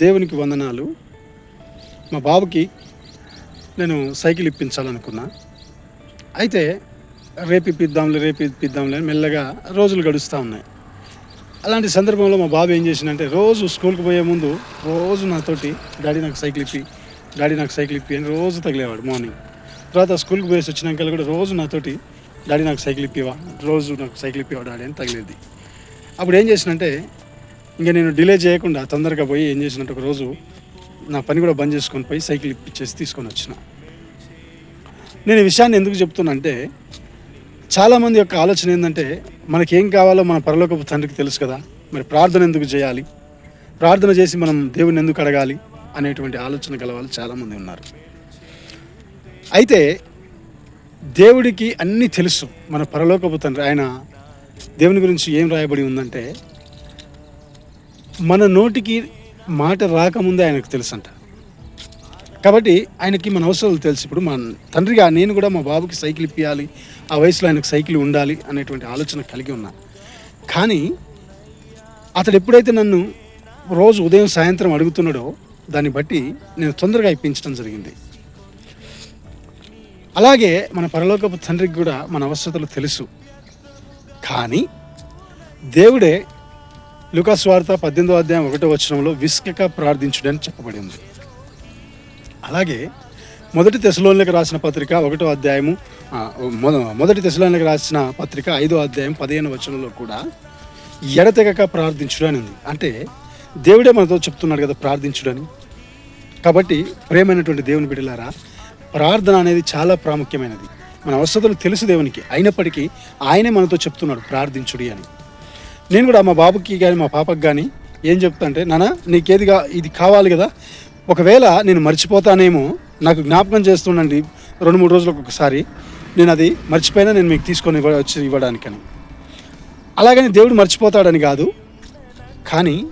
దేవునికి వందనాలు. మా బాబుకి నేను సైకిల్ ఇప్పించాలనుకున్నా. అయితే రేపు ఇప్పిద్దాంలే రేపు ఇప్పిద్దాంలే మెల్లగా రోజులు గడుస్తూ ఉన్నాయి. అలాంటి సందర్భంలో మా బాబు ఏం చేసిందంటే రోజు స్కూల్కి పోయే ముందు రోజు నాతోటి డాడీ నాకు సైకిల్ ఇప్పి డాడీ నాకు సైకిల్ ఇప్పి అని రోజు తగిలేవాడు మార్నింగ్. తర్వాత స్కూల్కి పోయేసి వచ్చినాక కూడా రోజు నాతోటి డాడీ నాకు సైకిల్ ఇప్పివా రోజు నాకు సైకిల్ ఇప్పివా డాడీ అని తగిలేది. అప్పుడు ఏం చేసినంటే ఇంకా నేను డిలే చేయకుండా తొందరగా పోయి ఏం చేసినట్టు ఒక రోజు నా పని కూడా బంద్ చేసుకొని పోయి సైకిల్ ఇప్పించేసి తీసుకొని వచ్చిన. నేను ఈ విషయాన్ని ఎందుకు చెప్తున్నా అంటే చాలామంది యొక్క ఆలోచన ఏంటంటే మనకేం కావాలో మన పరలోకపు తండ్రికి తెలుసు కదా మరి ప్రార్థన ఎందుకు చేయాలి? ప్రార్థన చేసి మనం దేవుని ఎందుకు అడగాలి? అనేటువంటి ఆలోచన గల వాళ్ళు చాలామంది ఉన్నారు. అయితే దేవుడికి అన్నీ తెలుసు మన పరలోకపు తండ్రి. ఆయన దేవుని గురించి ఏం రాయబడి ఉందంటే మన నోటికి మాట రాకముందే ఆయనకు తెలుసంట. కాబట్టి ఆయనకి మన అవసరాలు తెలుసు. ఇప్పుడు మన తండ్రిగా నేను కూడా మా బాబుకి సైకిల్ ఇప్పియాలి ఆ వయసులో ఆయనకు సైకిల్ ఉండాలి అనేటువంటి ఆలోచన కలిగి ఉన్నా. కానీ అతడు ఎప్పుడైతే నన్ను రోజు ఉదయం సాయంత్రం అడుగుతున్నాడో దాన్ని బట్టి నేను తొందరగా ఇప్పించడం జరిగింది. అలాగే మన పరలోకపు తండ్రికి కూడా మన అవసరతలు తెలుసు. కానీ దేవుడే లుకాస్ వార్త పద్దెనిమిదో అధ్యాయం ఒకటో వచనంలో విస్కక ప్రార్థించుడని చెప్పబడింది అలాగే మొదటి దశలోనికి రాసిన పత్రిక ఒకటో అధ్యాయము మొద- మొదటి దశలోనికి రాసిన పత్రిక ఐదో అధ్యాయం పదిహేను వచనంలో కూడా ఎడతెగక ప్రార్థించుడు అని ఉంది అంటే దేవుడే మనతో చెప్తున్నాడు కదా ప్రార్థించుడని. కాబట్టి ప్రేమైనటువంటి దేవుని బిడ్డలారా ప్రార్థన అనేది చాలా ప్రాముఖ్యమైనది. మన అవసరతలు తెలుసు దేవునికి అయినప్పటికీ ఆయనే మనతో చెప్తున్నాడు ప్రార్థించుడి అని. నేను కూడా మా బాబుకి కానీ మా పాపకి కానీ ఏం చెప్తా అంటే నాన్న నీకేది కా ఇది కావాలి కదా. ఒకవేళ నేను మర్చిపోతానేమో నాకు జ్ఞాపకం చేస్తుండండి రెండు మూడు రోజులకు ఒకసారి. నేను అది మర్చిపోయినా నేను మీకు తీసుకొని ఇవ్వ వచ్చి ఇవ్వడానికని. అలాగని దేవుడు మర్చిపోతాడని కాదు కానీ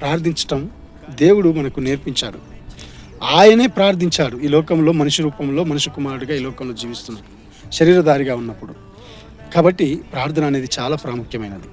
ప్రార్థించటం దేవుడు మనకు నేర్పించాడు. ఆయనే ప్రార్థించాడు ఈ లోకంలో మనిషి రూపంలో మనిషి కుమారుడిగా ఈ లోకంలో జీవిస్తున్నాడు శరీరధారిగా ఉన్నప్పుడు. కాబట్టి ప్రార్థన అనేది చాలా ప్రాముఖ్యమైనది.